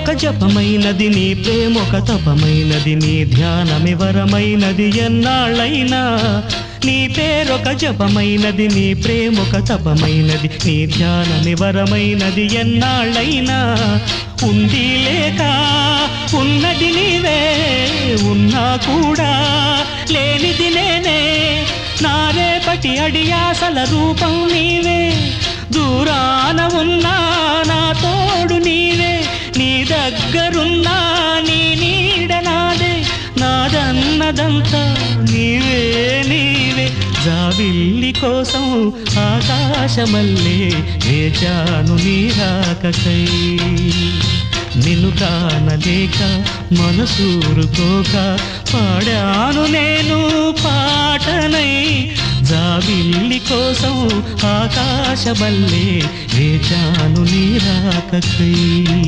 ఒక జపమైనది నీ ప్రేమొక తపమైనది నీ ధ్యానమి వరమైనది ఎన్నాళ్ళైనా. నీ పేరొక జపమైనది నీ ప్రేమొక తపమైనది నీ ధ్యానమి వరమైనది ఎన్నాళ్ళైనా. ఉంది లేక ఉన్నది నీవే ఉన్నా కూడా లేనిది నేనే. నా రేపటి అడియాసల రూపం నీవే. దూరం దగ్గరున్నా నీ నీడ నాదే. నాదన్నదంతా నీవే నీవే. జాబిల్లి కోసం ఆకాశమల్లే వేచాను నీ రాకకై. నిన్ను కానలేక మనసూరుకోక పాడాను నేను పాటనై. జాబిల్లి కోసం ఆకాశమల్లే వేచాను నీ రాకకై.